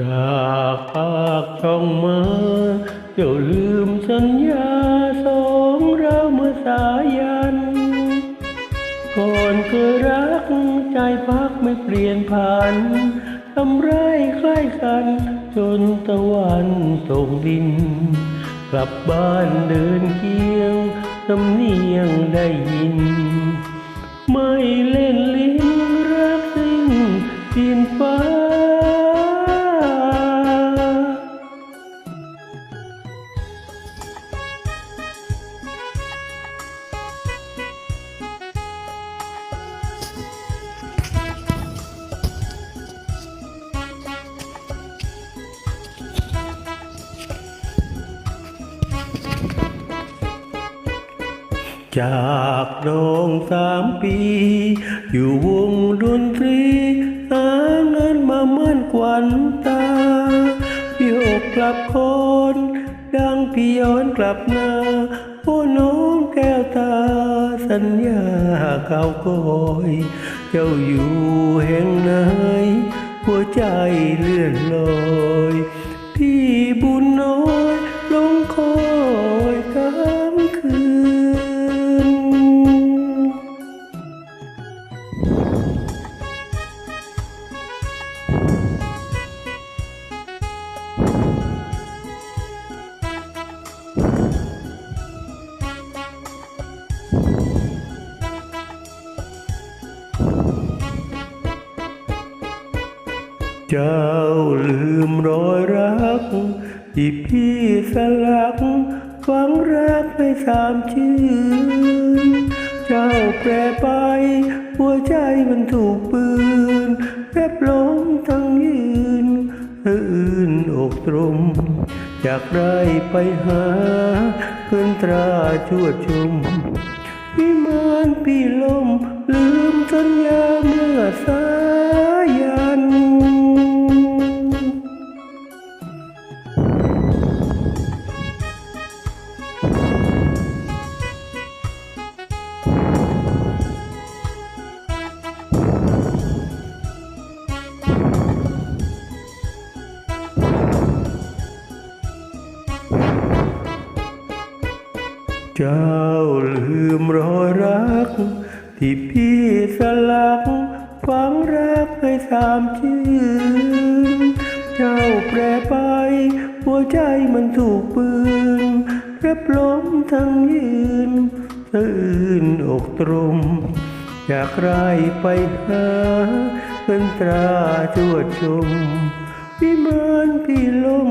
จากปากช่องมาเจ้าลืมสัญญาสองเราเมื่อสายัน ก่อนเคยรักใจพักไม่เปลี่ยนผ่านทำไรคล้ายกันจนตะวันตกดิน กลับบ้านเดินเคียงสำเนียงได้ยิน ไม่เล่นลิ้น จากดองสามปี อยู่วงดนตรีหาเงินมามั่นขวัญตาพี่หกกลับคน ดังพี่ย้อนกลับนาโอ้น้องแก้วตา สัญญาเก่าก้อย เจ้าอยู่แห่งไหนหัวใจเลื่อนลอย จ้าลืมรอยรัก ที่พี่สลักฝังรักให้สามชื่นเจ้าแปรไป หัวใจมันถูกปืนแทบล้มทั้งยืนอื่นอกตรมจากไรไปหาเพื่อนตราชวดชมวิมานพี่ลม ลืมสัญญาเมื่อสาย จ้าลืมรอยรัก ที่พี่สลักฝังรักให้สามชื่นเจ้าแปรไป หัวใจมันถูกปืนแทบล้มทั้งยืนสะอื่นอกตรมอยากไรไปหาเงินตราจวดชม วิมานพี่ลม